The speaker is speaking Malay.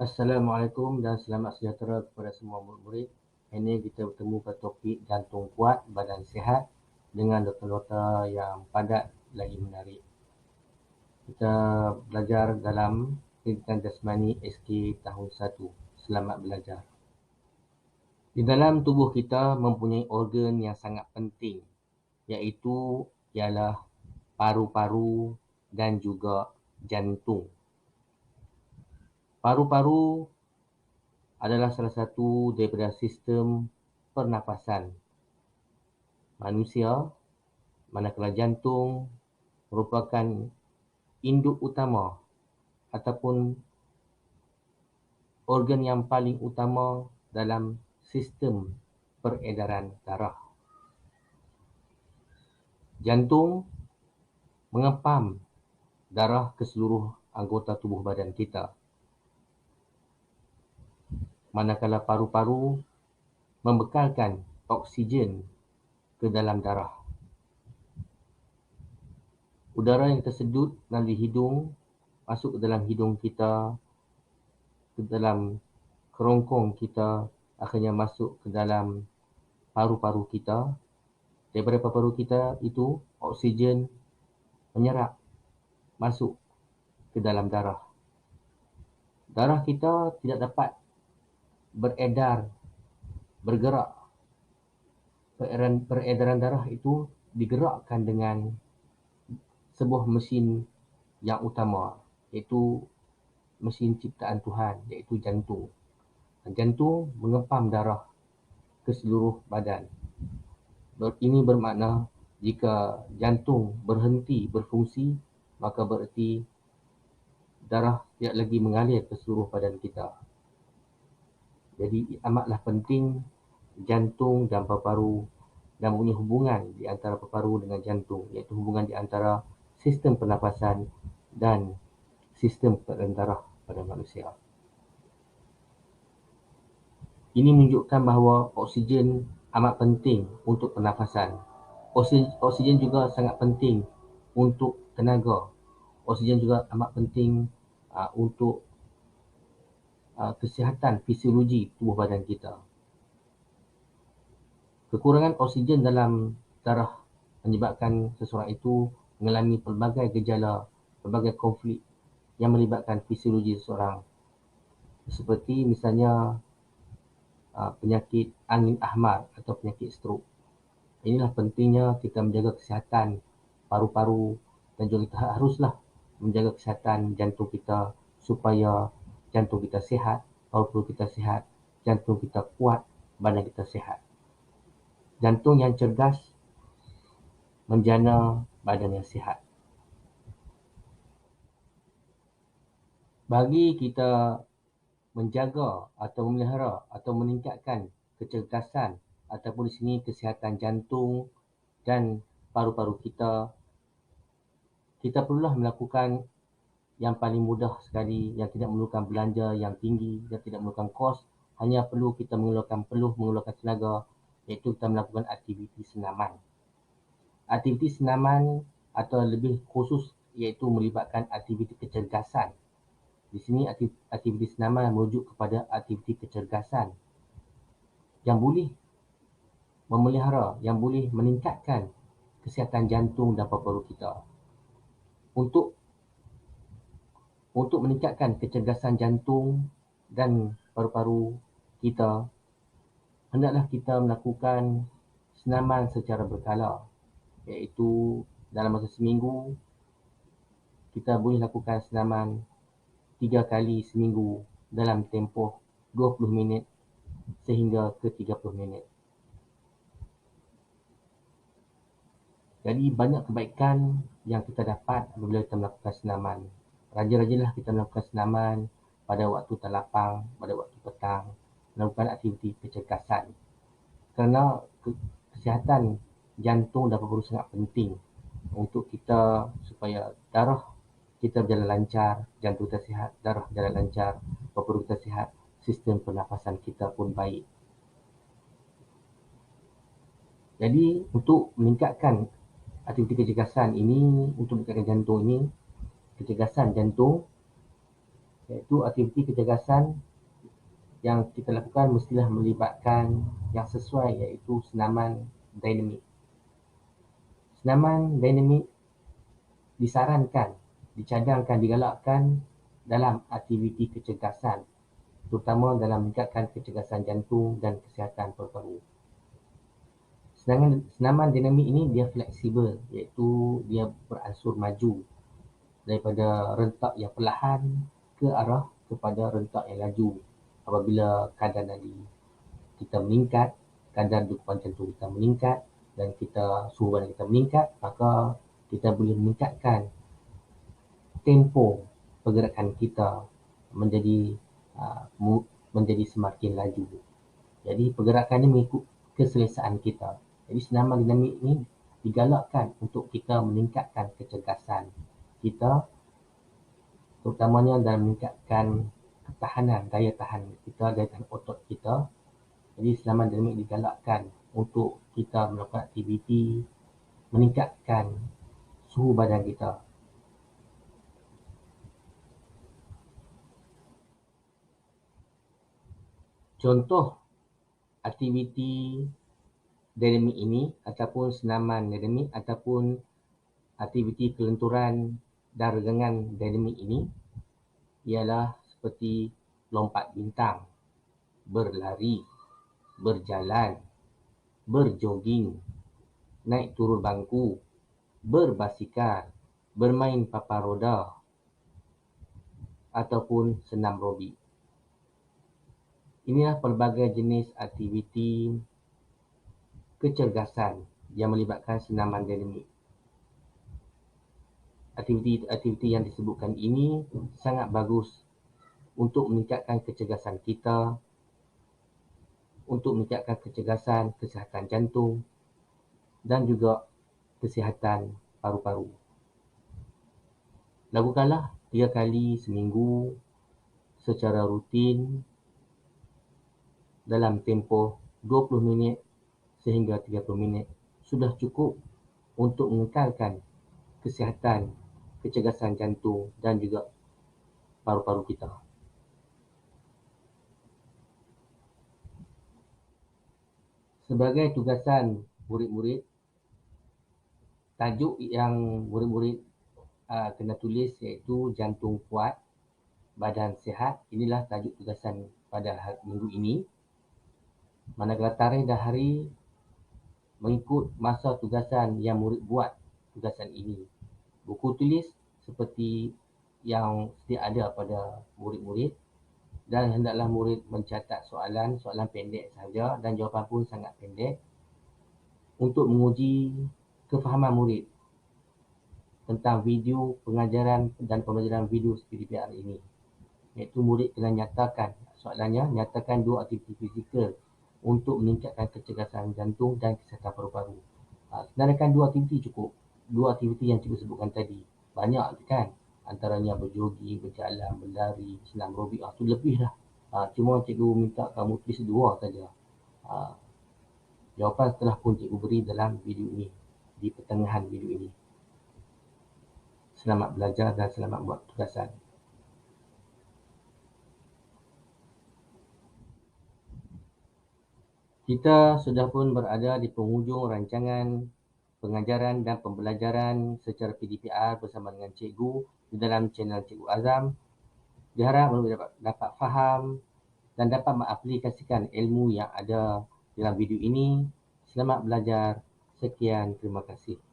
Assalamualaikum dan selamat sejahtera kepada semua murid-murid. Ini kita bertemu pada topik jantung kuat, badan sihat dengan doktor-doktor yang padat lagi menarik. Kita belajar dalam pendidikan jasmani SK tahun 1. Selamat belajar. Di dalam tubuh kita mempunyai organ yang sangat penting iaitu ialah paru-paru dan juga jantung. Paru-paru adalah salah satu daripada sistem pernafasan manusia, manakala jantung merupakan induk utama ataupun organ yang paling utama dalam sistem peredaran darah. Jantung mengepam darah ke seluruh anggota tubuh badan kita manakala paru-paru membekalkan oksigen ke dalam darah. Udara yang tersedut melalui hidung masuk ke dalam hidung kita, ke dalam kerongkong kita, akhirnya masuk ke dalam paru-paru kita. Daripada paru-paru kita itu, oksigen menyerap masuk ke dalam darah. Darah kita tidak dapat beredar, bergerak. Peredaran, peredaran darah itu digerakkan dengan sebuah mesin yang utama, iaitu mesin ciptaan Tuhan, iaitu jantung. Jantung mengepam darah ke seluruh badan. Ini bermakna jika jantung berhenti berfungsi, maka bererti darah tidak lagi mengalir ke seluruh badan kita. Jadi amatlah penting jantung dan paru-paru dan punya hubungan di antara paru-paru dengan jantung iaitu hubungan di antara sistem pernafasan dan sistem peredaran darah pada manusia. Ini menunjukkan bahawa oksigen amat penting untuk pernafasan. Oksigen juga sangat penting untuk tenaga. Oksigen juga amat penting uh, untuk Uh, kesihatan fisiologi tubuh badan kita. Kekurangan oksigen dalam darah menyebabkan seseorang itu mengalami pelbagai gejala, pelbagai konflik yang melibatkan fisiologi seseorang. Seperti misalnya uh, penyakit angin ahmar atau penyakit stroke. Inilah pentingnya kita menjaga kesihatan paru-paru dan juga kita haruslah menjaga kesihatan jantung kita supaya jantung kita sihat, paru-paru kita sihat, jantung kita kuat, badan kita sihat. Jantung yang cergas menjana badan yang sihat. Bagi kita menjaga atau memelihara atau meningkatkan kecergasan ataupun di sini kesihatan jantung dan paru-paru kita, kita perlulah melakukan yang paling mudah sekali yang tidak memerlukan belanja yang tinggi dan tidak memerlukan kos hanya perlu kita mengeluarkan perlu mengeluarkan tenaga iaitu kita melakukan aktiviti senaman. Aktiviti senaman atau lebih khusus iaitu melibatkan aktiviti kecergasan. Di sini aktiviti senaman merujuk kepada aktiviti kecergasan yang boleh memelihara, yang boleh meningkatkan kesihatan jantung dan paru-paru kita. Untuk untuk meningkatkan kecergasan jantung dan paru-paru kita, hendaklah kita melakukan senaman secara berkala. Iaitu dalam masa seminggu, kita boleh lakukan senaman tiga kali seminggu dalam tempoh 20 minit sehingga ke 30 minit. Jadi banyak kebaikan yang kita dapat apabila kita melakukan senaman rajin-rajinlah kita melakukan senaman pada waktu terlapang, pada waktu petang, melakukan aktiviti kecergasan. Kerana kesihatan jantung dan paru sangat penting untuk kita supaya darah kita berjalan lancar, jantung kita sihat, darah berjalan lancar, paru kita sihat, sistem pernafasan kita pun baik. Jadi untuk meningkatkan aktiviti kecergasan ini, untuk meningkatkan jantung ini, kecergasan jantung, iaitu aktiviti kecergasan yang kita lakukan mestilah melibatkan yang sesuai iaitu senaman dinamik. Senaman dinamik disarankan, dicadangkan, digalakkan dalam aktiviti kecergasan terutama dalam meningkatkan kecergasan jantung dan kesihatan paru-paru. Senaman, senaman dinamik ini dia fleksibel iaitu dia beransur maju daripada rentak yang perlahan ke arah kepada rentak yang laju apabila kadar nadi kita meningkat, kadar dukungan jantung kita meningkat dan kita suhu badan kita meningkat, maka kita boleh meningkatkan tempo pergerakan kita menjadi uh, menjadi semakin laju. Jadi pergerakannya mengikut keselesaan kita. Jadi senaman dinamik ini digalakkan untuk kita meningkatkan kecergasan kita terutamanya dalam meningkatkan ketahanan, daya tahan kita, daya tahan otot kita. Jadi senaman dinamik digalakkan untuk kita melakukan aktiviti meningkatkan suhu badan kita. Contoh aktiviti dinamik ini ataupun senaman dinamik ataupun aktiviti kelenturan dan regangan dinamik ini ialah seperti lompat bintang, berlari, berjalan, berjoging, naik turun bangku, berbasikal, bermain papan roda ataupun senam robik. Inilah pelbagai jenis aktiviti kecergasan yang melibatkan senaman dinamik. Aktiviti-aktiviti yang disebutkan ini sangat bagus untuk meningkatkan kecergasan kita, untuk meningkatkan kecergasan kesihatan jantung dan juga kesihatan paru-paru. Lakukanlah tiga kali seminggu secara rutin dalam tempoh 20 minit sehingga 30 minit sudah cukup untuk mengekalkan kesihatan, kecergasan jantung dan juga paru-paru kita. Sebagai tugasan murid-murid, tajuk yang murid-murid uh, kena tulis iaitu jantung kuat, badan sihat. Inilah tajuk tugasan pada minggu ini manakala tarikh dan hari mengikut masa tugasan yang murid buat tugasan ini. Buku tulis seperti yang sedia ada pada murid-murid dan hendaklah murid mencatat soalan, soalan pendek saja dan jawapan pun sangat pendek untuk menguji kefahaman murid tentang video pengajaran dan pembelajaran video PDPR ini. Iaitu murid kena nyatakan soalannya, nyatakan dua aktiviti fizikal untuk meningkatkan kecergasan jantung dan kesihatan paru-paru. Ha, sebenarnya kan dua aktiviti cukup. Dua aktiviti yang cikgu sebutkan tadi. Banyak kan. Antaranya berjogging, berjalan, berlari, senam aerobik. Ha, itu lebih lah. Ha, cuma cikgu minta kamu tulis dua saja. Ha, jawapan setelah pun cikgu beri dalam video ini. Di pertengahan video ini. Selamat belajar dan selamat buat tugasan. Kita sudah pun berada di penghujung rancangan pengajaran dan pembelajaran secara PDPR bersama dengan cikgu di dalam channel Cikgu Azam. Diharap anda dapat, dapat faham dan dapat mengaplikasikan ilmu yang ada dalam video ini. Selamat belajar. Sekian, terima kasih.